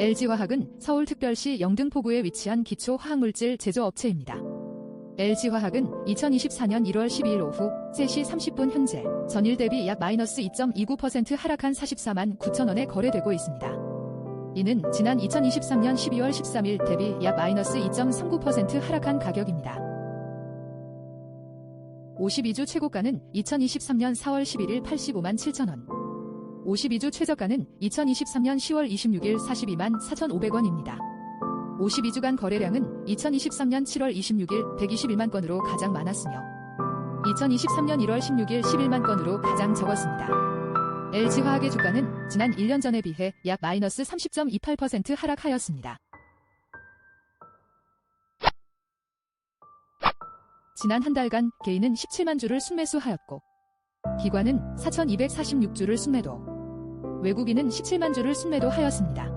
LG화학은 서울특별시 영등포구에 위치한 기초화학물질 제조업체입니다. LG화학은 2024년 1월 12일 오후 3시 30분 현재 전일 대비 약 마이너스 2.29% 하락한 44만 9천 원에 거래되고 있습니다. 이는 지난 2023년 12월 13일 대비 약 마이너스 2.39% 하락한 가격입니다. 52주 최고가는 2023년 4월 11일 85만 7천 원. 52주 최저가는 2023년 10월 26일 42만 4,500원입니다. 52주간 거래량은 2023년 7월 26일 121만 건으로 가장 많았으며 2023년 1월 16일 11만 건으로 가장 적었습니다. LG화학의 주가는 지난 1년 전에 비해 약 마이너스 30.28% 하락하였습니다. 지난 한 달간 개인은 17만 주를 순매수하였고 기관은 4,246주를 순매도 외국인은 17만 주를 순매도하였습니다.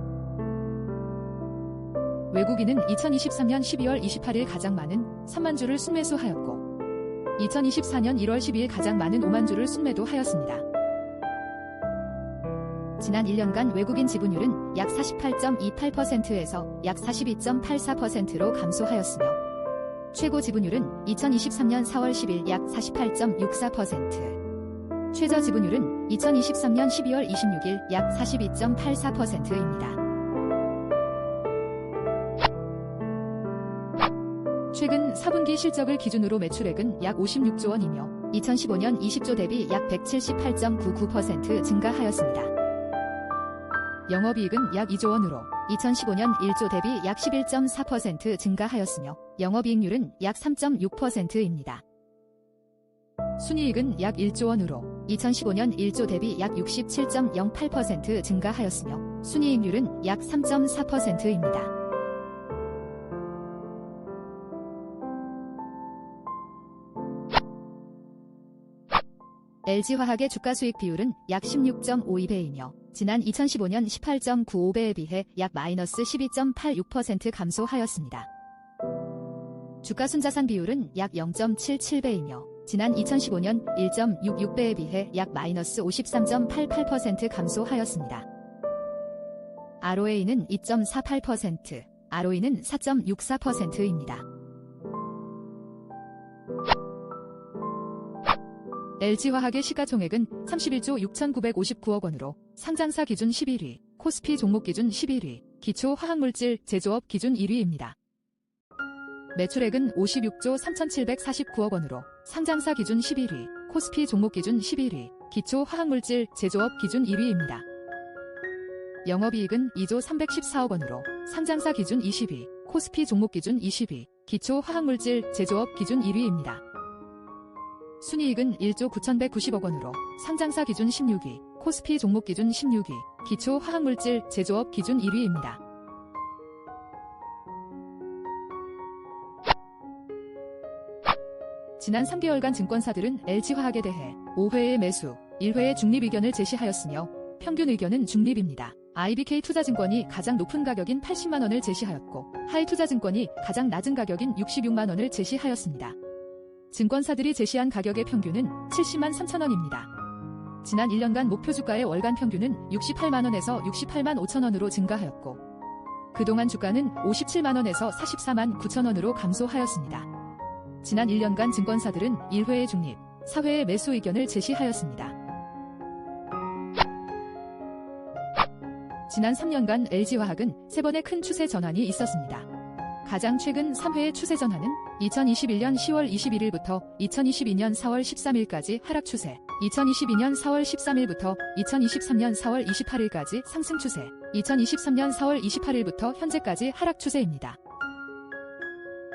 외국인은 2023년 12월 28일 가장 많은 3만 주를 순매수하였고 2024년 1월 12일 가장 많은 5만 주를 순매도하였습니다. 지난 1년간 외국인 지분율은 약 48.28%에서 약 42.84%로 감소하였으며 최고 지분율은 2023년 4월 10일 약 48.64%, 최저 지분율은 2023년 12월 26일 약 42.84%입니다. 최근 4분기 실적을 기준으로 매출액은 약 56조 원이며 2015년 20조 대비 약 178.99% 증가하였습니다. 영업이익은 약 2조 원으로 2015년 1조 대비 약 11.4% 증가하였으며 영업이익률은 약 3.6%입니다. 순이익은 약 1조 원으로 2015년 1조 대비 약 67.08% 증가하였으며 순이익률은 약 3.4%입니다. LG화학의 주가 수익 비율은 약 16.52배이며 지난 2015년 18.95배에 비해 약 마이너스 12.86% 감소하였습니다. 주가 순자산 비율은 약 0.77배이며 지난 2015년 1.66배에 비해 약 마이너스 53.88% 감소하였습니다. ROA는 2.48%, ROE는 4.64%입니다. LG화학의 시가총액은 31조 6,959억 원으로 상장사 기준 11위, 코스피 종목 기준 11위, 기초화학물질 제조업 기준 1위입니다. 매출액은 56조 3,749억 원으로 상장사 기준 11위, 코스피 종목 기준 11위, 기초 화학물질 제조업 기준 1위입니다. 영업이익은 2조 314억 원으로 상장사 기준 20위, 코스피 종목 기준 20위, 기초 화학물질 제조업 기준 1위입니다. 순이익은 1조 9,190억 원으로 상장사 기준 16위, 코스피 종목 기준 16위, 기초 화학물질 제조업 기준 1위입니다. 지난 3개월간 증권사들은 LG화학에 대해 5회의 매수, 1회의 중립 의견을 제시하였으며 평균 의견은 중립입니다. IBK 투자증권이 가장 높은 가격인 80만원을 제시하였고 하이 투자증권이 가장 낮은 가격인 66만원을 제시하였습니다. 증권사들이 제시한 가격의 평균은 70만 3천원입니다. 지난 1년간 목표 주가의 월간 평균은 68만원에서 68만 5천원으로 증가하였고 그동안 주가는 57만원에서 44만 9천원으로 감소하였습니다. 지난 1년간 증권사들은 1회의 중립, 4회의 매수 의견을 제시하였습니다. 지난 3년간 LG화학은 3번의 큰 추세 전환이 있었습니다. 가장 최근 3회의 추세 전환은 2021년 10월 21일부터 2022년 4월 13일까지 하락 추세, 2022년 4월 13일부터 2023년 4월 28일까지 상승 추세, 2023년 4월 28일부터 현재까지 하락 추세입니다.